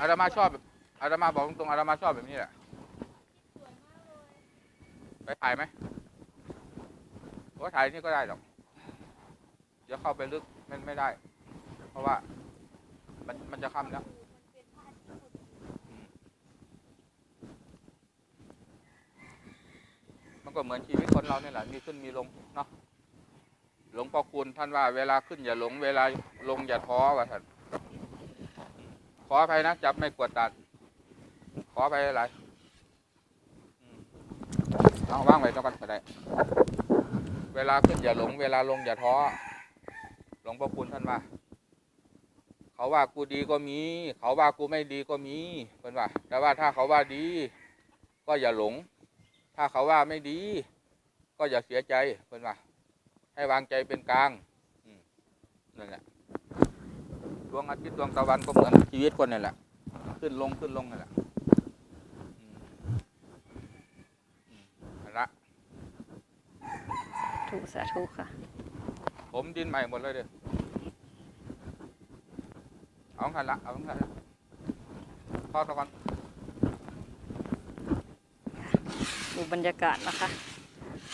อาตมาชอบแบบอาตมาบอกตรงๆอาตมาชอบแบบนี้แหละไปถ่ายไหมว่าถ่ายนี่ก็ได้หรอกเดี๋ยวเข้าไปลึกไม่ไม่ได้ เพราะว่า มันมันจะค่ำแล้วอืมมันก็เหมือนชีวิตคนเราเนี่ยแหละมีขึ้นมีลงเนาะหลวงพ่อคุณท่านว่าเวลาขึ้นอย่าหลง เวลาลงอย่าท้อว่าท่าน ขออภัยนะจับไม่กวดตัด ขอไปหลายอืมเอาว่างไว้ตรงกันก็ได้เวลาขึ้นอย่าหลง เวลาลงอย่าท้อ หลวงพ่อคุณท่านว่า เขาว่ากูดีก็มี เขาว่ากูไม่ดีก็มีเพิ่นว่า แต่ว่าถ้าเขาว่าดี ก็อย่าหลง ถ้าเขาว่าไม่ดี ก็อย่าเสียใจเพิ่นว่า ให้วางใจเป็นกลางนั่นแหละ ดวงอาทิตย์ดวงตะวันก็เหมือนชีวิตคนนี่แหละ ขึ้นลงขึ้นลงนั่นแหละอืมอืมนั่นละถูกสาธุค่ะ ผมดินใหม่หมดเลยเด้อเอาขันละเอาขันละพอตะวันดูบรรยากาศนะคะ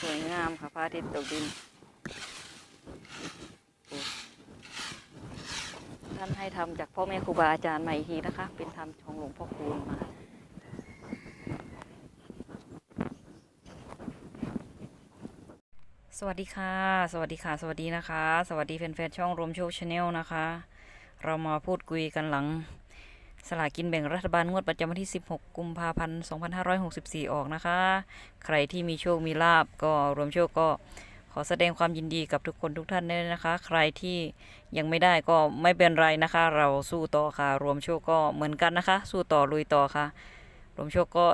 สวยงามค่ะพระอาทิตย์ตกดินานให้ทำจากพ่อแม่ครูบาอาจารย์ม่อีกทีนะคะ เป็นธรรมของหลวงพ่อคูณมาสวัสดีค่ะ สวัสดีค่ะ สวัสดีนะคะ สวัสดีแฟนๆช่องรวมโชคชาแนลนะคะ เรามาพูดคุยกันหลังสลากินแบ่งรัฐบาลงวดประจำวันที่ 16 กุมภาพันธ์ 2564 ออกนะคะ ใครที่มีโชคมีลาบก็รวมโชคก็ ขอแสดงความยินดีกับทุกคนทุกท่านด้วยนะคะ ใครที่ยังไม่ได้ก็ไม่เป็นไรนะคะ เราสู้ต่อค่ะ รวมโชคก็เหมือนกันนะคะ สู้ต่อลุยต่อค่ะ รวมโชคก็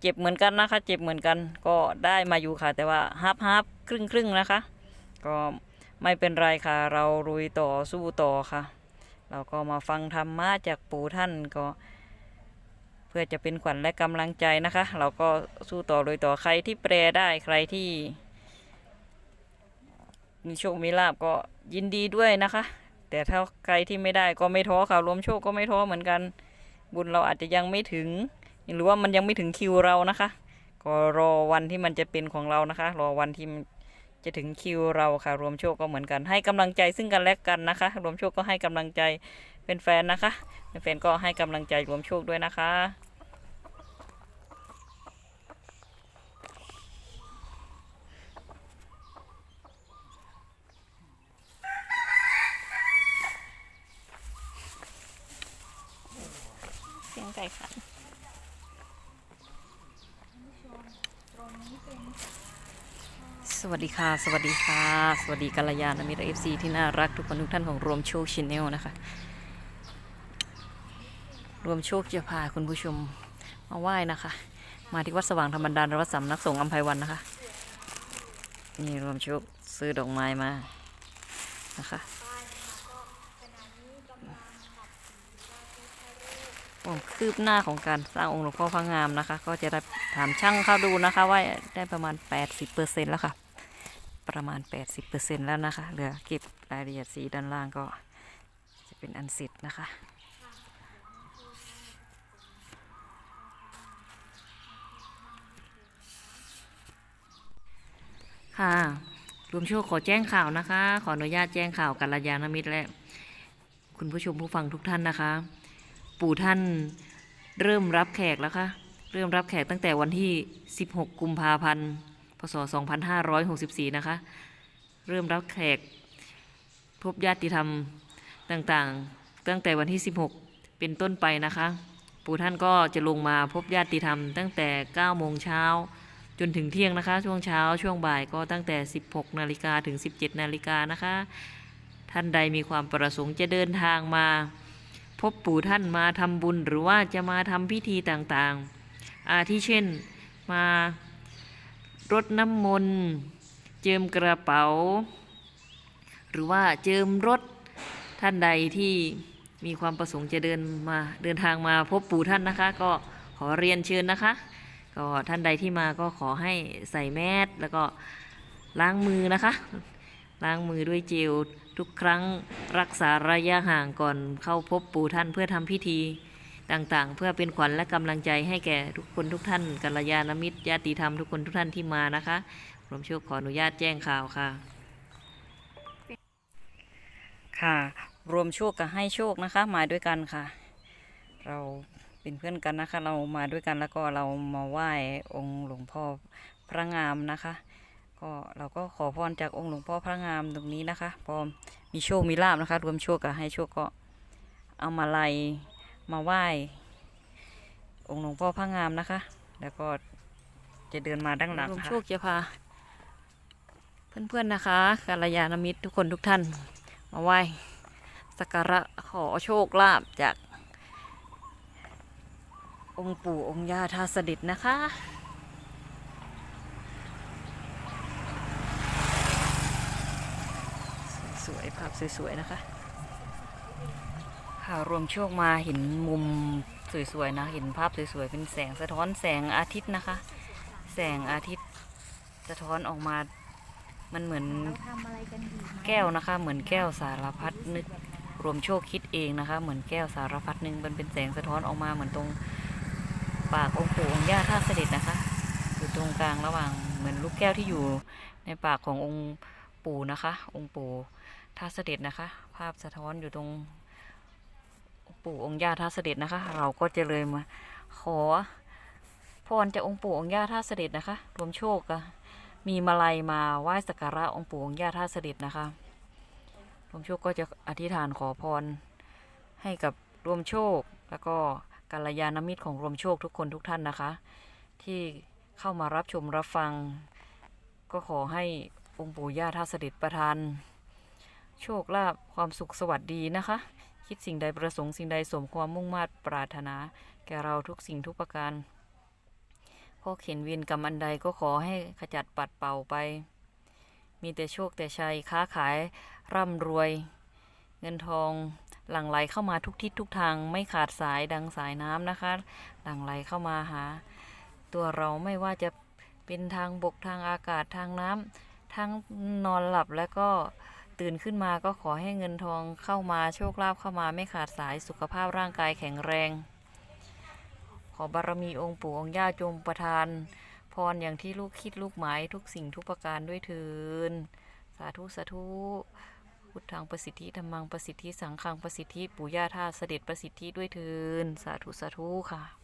เจ็บเหมือนกันนะคะ เจ็บเหมือนกันก็ได้มาอยู่ค่ะ แต่ว่าฮับฮับครึ่งครึ่งนะคะ ก็ไม่เป็นไรค่ะ เราลุยต่อสู้ต่อค่ะ เราก็มาฟังธรรมะจากปู่ท่านก็เพื่อจะเป็นขวัญและกำลังใจนะคะ เราก็สู้ต่อโดยต่อใครที่แปลได้ใครที่ มีโชคมีลาบก็ยินดีด้วยนะคะ แต่ถ้าใครที่ไม่ได้ก็ไม่ท้อค่ะรวมโชคก็ไม่ท้อเหมือนกัน บุญเราอาจจะยังไม่ถึง หรือว่ามันยังไม่ถึงคิวเรานะคะ ก็รอวันที่มันจะเป็นของเรานะคะ รอวันที่มันจะถึงคิวเราค่ะ รวมโชคก็เหมือนกัน ให้กำลังใจซึ่งกันและกันนะคะ รวมโชคก็ให้กำลังใจเป็นแฟนนะคะเป็นแฟนก็ให้กำลังใจรวมโชคด้วยนะคะ เสียงไก่ขันสวัสดีค่ะ สวัสดีค่ะ สวัสดีกัลยาณมิตรเอฟซีที่น่ารักทุกคนทุกท่านของรวมโชคช n แนลนะคะ รวมโชคจะพาคุณผู้ชมมาไหว้นะคะ มาที่วัดสว่างธรรมดาลวัดสำนักสงฆ์อัมไพวันนะคะ นี่รวมโชคซื้อดอกไม้มานะคะ ความคืบหน้าของการสร้างองค์หลวงพ่อพระงามนะคะ ก็จะได้ถามช่างเข้าดูนะคะว่าได้ประมาณ 80%แล้วค่ะ ประมาณ 80%แล้วนะคะ เหลือเก็บรายละเอียดสีด้านล่างก็จะเป็นอันเสร็จนะคะค่ะรวมโชคขอแจ้งข่าวนะคะ ขออนุญาตแจ้งข่าวกัลยาณมิตรและ คุณผู้ชมผู้ฟังทุกท่านนะคะ ปู่ท่านเริ่มรับแขกแล้วคะเริ่มรับแขกตั้งแต่วันที่ 16 กุมภาพันธ์ พศ 2564 นะคะ เริ่มรับแขกพบญาติธรรมต่างๆ ตั้งแต่วันที่ 16 เป็นต้นไปนะคะ ปู่ท่านก็จะลงมาพบญาติธรรมตั้งแต่ 9 โมงเช้าจนถึงเที่ยงนะคะ ช่วงเช้าช่วงบ่ายก็ตั้งแต่ 16 นาฬิกาถึง 17 นาฬิกานะคะ ท่านใดมีความประสงค์จะเดินทางมา พบปู่ท่านมาทำบุญหรือว่าจะมาทำพิธีต่างๆ อาทิเช่นมารดน้ำมนต์เจิมกระเป๋า หรือว่าเจิมรถท่านใดที่มีความประสงค์จะเดินมาเดินทางมาพบปู่ท่านนะคะ ก็ขอเรียนเชิญนะคะ ก็ท่านใดที่มาก็ขอให้ใส่แมสแล้วก็ล้างมือนะคะ ล้างมือด้วยเจลทุกครั้งรักษาระยะห่างก่อนเข้าพบปู่ท่านเพื่อทำพิธีต่างๆ เพื่อเป็นขวัญและกำลังใจให้แก่ทุกคนทุกท่านกัลยาณมิตรญาติธรรมทุกคนทุกท่านที่มานะคะรวมโชคขออนุญาตแจ้งข่าวค่ะ ค่ะ รวมโชคกับให้โชคนะคะ มาด้วยกันค่ะ เราเป็นเพื่อนกันนะคะ เรามาด้วยกันแล้วก็เรามาไหว้องค์หลวงพ่อพระงามนะคะ ก็เราก็ขอพรจากองค์หลวงพ่อพระงามตรงนี้นะคะ พอมีโชคมีลาบนะคะ รวมโชคกับให้โชคก็เอามาลัยมาไหว้ องค์หลวงพ่อพระงามนะคะ แล้วก็จะเดินมาด้านหลังรวมโชคจะพาเพื่อนๆนะคะกัลยาณมิตรทุกคนทุกท่าน มาไหว้สักการะขอโชคลาภจากองค์ปู่องค์ย่าท่าเสด็จนะคะ สวยภาพสวยๆนะคะค่ะรวมโชคมาเห็นมุมสวยๆนะเห็นภาพสวยๆเป็นแสงสะท้อนแสงอาทิตย์นะคะ แสงอาทิตย์สะท้อนออกมามันเหมือนแก้วนะคะ เหมือนแก้วสารพัดนึก รวมโชคคิดเองนะคะ เหมือนแก้วสารพัดนึงมันเป็นแสงสะท้อนออกมาเหมือนตรงปากองค์ปู่องค์ย่าท่าเสด็จนะคะ อยู่ตรงกลางระหว่างเหมือนลูกแก้วที่อยู่ในปากขององค์ ปู่นะคะ องค์ปู่ท่าเสด็จนะคะ ภาพสะท้อนอยู่ตรงองปู่องค์ย่าท่าเสด็จนะคะ เราก็จะเลยมา ขอพรจากองค์ปู่องค์ย่าท่าเสด็จนะคะ รวมโชคอะมีมาลัยมาไหว้สักการะองค์ปู่องค์ย่าท่าเสด็จนะคะ รวมโชคก็จะอธิษฐานขอพรให้กับรวมโชค แล้วก็กัลยาณมิตรของรวมโชคทุกคนทุกท่านนะคะ ที่เข้ามารับชมรับฟัง ก็ขอให้ องค์ปู่ย่าท่าเสด็จประทาน โชคลาภความสุขสวัสดีนะคะ คิดสิ่งใดประสงค์สิ่งใดสมความมุ่งมา่ปรารถนา แก่เราทุกสิ่งทุกประการพอเข็นเวียนกรรมอันใดก็ขอให้ขจัดปัดเป่าไป มีแต่โชคแต่ชัยค้าขายร่ำรวย เงินทองหลั่งไหลเข้ามาทุกทิศทุกทางไม่ขาดสายดังสายน้ำนะคะ หลั่งไหลเข้ามาหา ตัวเราไม่ว่าจะเป็นทางบกทางอากาศทางน้ำ ทั้งนอนหลับแล้วก็ตื่นขึ้นมาก็ขอให้เงินทองเข้ามาโชคลาภเข้ามาไม่ขาดสายสุขภาพร่างกายแข็งแรง ขอบารมีองค์ปู่องค์ย่าจงประทาน พรอย่างที่ลูกคิดลูกหมายทุกสิ่งทุกประการด้วยเถินสาธุสาธุพุทธังประสิทธิธรรมังประสิทธิสังฆังประสิทธิปู่ย่าท่าเสด็จประสิทธิด้วยเถินสาธุสาธุค่ะ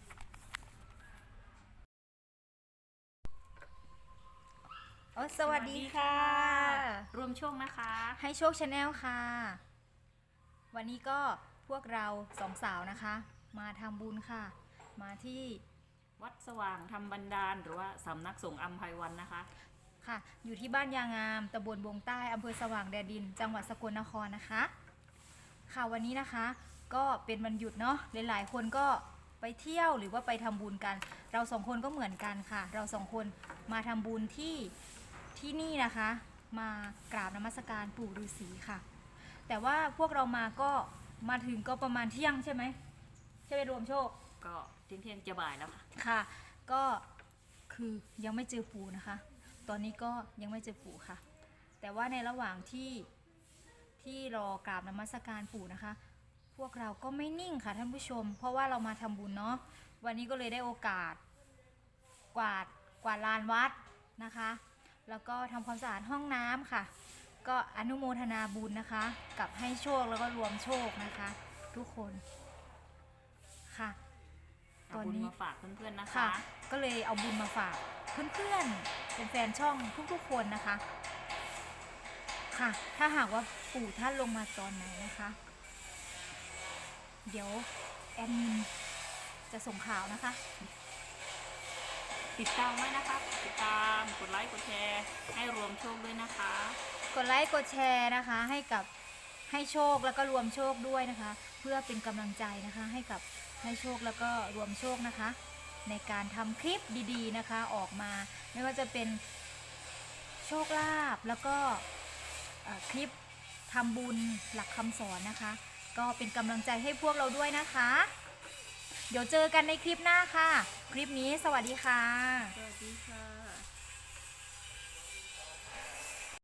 โอ้สวัสดีค่ะ รวมโชคนะคะ ให้โชคชาแนลค่ะ วันนี้ก็พวกเราสองสาวนะคะ มาทำบุญค่ะ มาที่วัดสว่างธรรมบันดาล หรือว่าสำนักสงฆ์อัมภัยวันนะคะ ค่ะ อยู่ที่บ้านยางงามตำบลบงใต้อำเภอสว่างแดนดิน จังหวัดสกลนครนะคะ ค่ะวันนี้นะคะ ก็เป็นวันหยุดเนาะหลายๆ คนก็ไปเที่ยวหรือว่าไปทำบุญกัน เราสองคนก็เหมือนกันค่ะ เราสองคนมาทำบุญที่ ที่นี่นะคะ มากราบนมัสการปู่ฤาษีค่ะ แต่ว่าพวกเรามาก็มาถึงก็ประมาณเที่ยงใช่ไหมใช่ไหมรวมโชคก็เที่ยงเที่ยงๆจะบ่ายแล้วค่ะ ค่ะ ก็คือยังไม่เจอปู่นะคะ ตอนนี้ก็ยังไม่เจอปู่ค่ะ แต่ว่าในระหว่างที่ที่รอกราบนมัสการปู่นะคะ พวกเราก็ไม่นิ่งค่ะท่านผู้ชม เพราะว่าเรามาทำบุญเนาะวันนี้ก็เลยได้โอกาส กวาดกวาดลานวัดนะคะ แล้วก็ทำความสะอาดห้องน้ำค่ะ ก็อนุโมทนาบุญนะคะ กับให้โชคแล้วก็รวมโชคนะคะ ทุกคนค่ะตอนบุญนี้มาฝากเพื่อนๆนะคะค่ะก็เลยเอาบุญมาฝากเพื่อนๆเป็นแฟนช่องทุกๆคนนะคะ ค่ะ ถ้าหากว่าปู่ท่านลงมาตอนไหนนะคะ เดี๋ยวแอดมินจะส่งข่าวนะคะ ติดตามไว้นะคะ ติดตามกดไลค์กดแชร์ ให้รวมโชคด้วยนะคะ กดไลค์กดแชร์นะคะ ให้กับให้โชคแล้วก็รวมโชคด้วยนะคะ เพื่อเป็นกำลังใจนะคะ ให้กับให้โชคแล้วก็รวมโชคนะคะ ในการทำคลิปดีๆนะคะออกมา ไม่ว่าจะเป็นโชคลาภแล้วก็คลิปทำบุญหลักคำสอนนะคะ ก็เป็นกำลังใจให้พวกเราด้วยนะคะ เดี๋ยวเจอกันในคลิปหน้าค่ะ คลิปนี้สวัสดีค่ะ สวัสดีค่ะ